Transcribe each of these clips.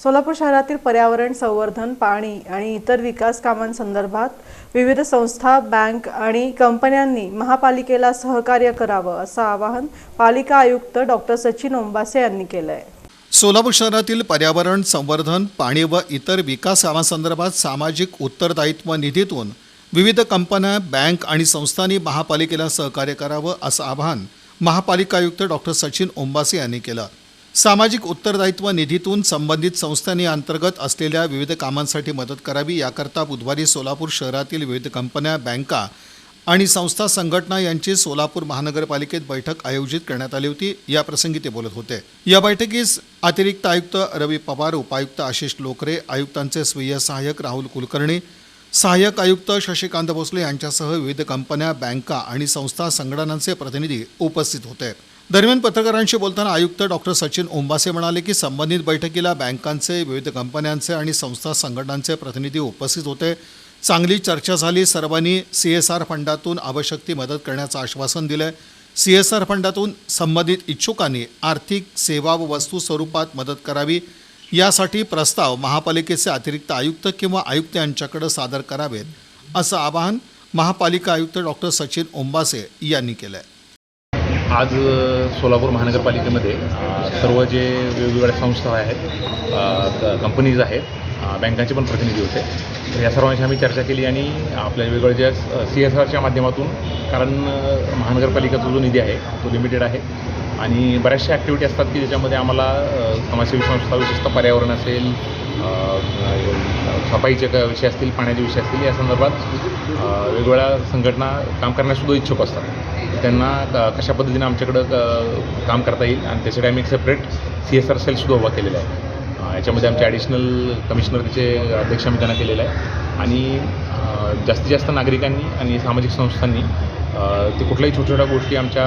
सोलापूर शहरातील पर्यावरण संवर्धन पाणी आणि इतर विकास कामांसंदर्भात विविध संस्था बँक आणि कंपन्यांनी महापालिकेला सहकार्य करावं असं आवाहन पालिका आयुक्त डॉक्टर सचिन ओंबासे यांनी केलं आहे सोलापूर शहरातील पर्यावरण संवर्धन पाणी व इतर विकास कामांसंदर्भात सामाजिक उत्तरदायित्व निधीतून विविध कंपन्या बँक आणि संस्थांनी महापालिकेला सहकार्य करावं असं आवाहन महापालिका आयुक्त डॉक्टर सचिन ओंबासे यांनी केलं. सामाजिक उत्तरदायित्व निधीतून संबंधित संस्थांनी अंतर्गत असलेल्या विविध कामांसाठी मदत करावी याकरता बुधवारी सोलापूर शहरातील विविध कंपन्या बँका आणि संस्था संघटना यांची सोलापूर महानगरपालिकेत बैठक आयोजित करण्यात आली होती. या प्रसंगी ते बोलत होते. या बैठकीस अतिरिक्त आयुक्त रवी पवार उपायुक्त आशिष लोकरे आयुक्तांचे स्वीय सहाय्यक राहुल कुलकर्णी सहाय्यक आयुक्त शशिकांत भोसले यांच्यासह विविध कंपन्या बँका आणि संस्था संघटनांचे प्रतिनिधी उपस्थित होते. दरम्यान पत्रकारांशी बोलताना आयुक्त डॉक्टर सचिन ओंबासे म्हणाले की संबंधित बैठकीला बँकांचे विविध कंपन्यांचे आणि संस्था संघटनांचे प्रतिनिधी उपस्थित होते. चांगली चर्चा झाली. सर्वांनी सी एस आर फंडातून आवश्यक ती मदत करण्याचं आश्वासन दिलं सी एस आर फंडातून संबंधित इच्छुकांनी आर्थिक सेवा व वस्तू स्वरूपात मदत करावी. यासाठी प्रस्ताव महापालिकेचे अतिरिक्त आयुक्त किंवा आयुक्त यांच्याकडे सादर करावेत असं आवाहन महापालिका आयुक्त डॉक्टर सचिन ओंबासे यांनी केलं आहे आज सोलापूर महानगरपालिकेमध्ये सर्व जे वेगवेगळ्या संस्था आहेत कंपनीज आहेत बँकांचे पण प्रतिनिधी होते. तर या सर्वांशी आम्ही चर्चा केली आणि आपल्या वेगवेगळ्या ज्या सी एस आरच्या माध्यमातून कारण महानगरपालिकेचा जो निधी आहे तो लिमिटेड आहे. आणि बऱ्याचशा ॲक्टिव्हिटी असतात की ज्याच्यामध्ये आम्हाला समाजसेवी संस्था विशेषतः पर्यावरण असेल सफाईचे क- विषय असतील पाण्याचे विषय असतील या संदर्भात वेगवेगळ्या संघटना काम करण्यासुद्धा इच्छुक असतात. त्यांना क- कशा पद्धतीने आमच्याकडं काम करता येईल आणि त्यासाठी आम्ही एक सेपरेट सी एस आर सेलसुद्धा उभा केलेला आहे. याच्यामध्ये आमचे ॲडिशनल कमिशनर अध्यक्ष आम्ही त्यांना केलेलं आहे. आणि जास्तीत जास्त नागरिकांनी आणि सामाजिक संस्थांनी ते कुठल्याही छोट्या छोट्या गोष्टी आमच्या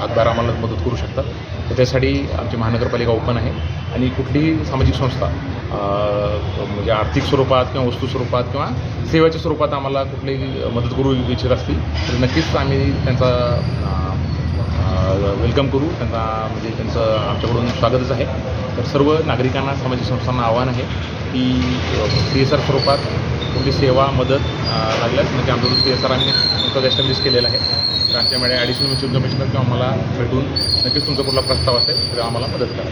हातभार आम्हाला मदत करू शकतात. तर त्यासाठी आमची महानगरपालिका ओपन आहे. आणि कुठलीही सामाजिक संस्था म्हणजे आर्थिक स्वरूपात किंवा वस्तू स्वरूपात किंवा सेवेच्या स्वरूपात आम्हाला कुठलीही मदत करू इच्छित असतील तर नक्कीच आम्ही त्यांचा वेलकम करू. त्यांना म्हणजे त्यांचं आमच्याकडून स्वागतच आहे. तर सर्व नागरिकांना सामाजिक संस्थांना आव्हान आहे की सी एस आर स्वरूपात कुठली सेवा मदत लागल्यास म्हणजे आमच्याकडून सी एस आर आम्ही तुमचा एस्टॅब्लिश केलेला आहे. तर आमच्याकडे ॲडिशनल म्युच्युअल कमिशनर किंवा आम्हाला भेटून नक्कीच तुमचा कुठला प्रस्ताव असेल तर आम्हाला मदत करा.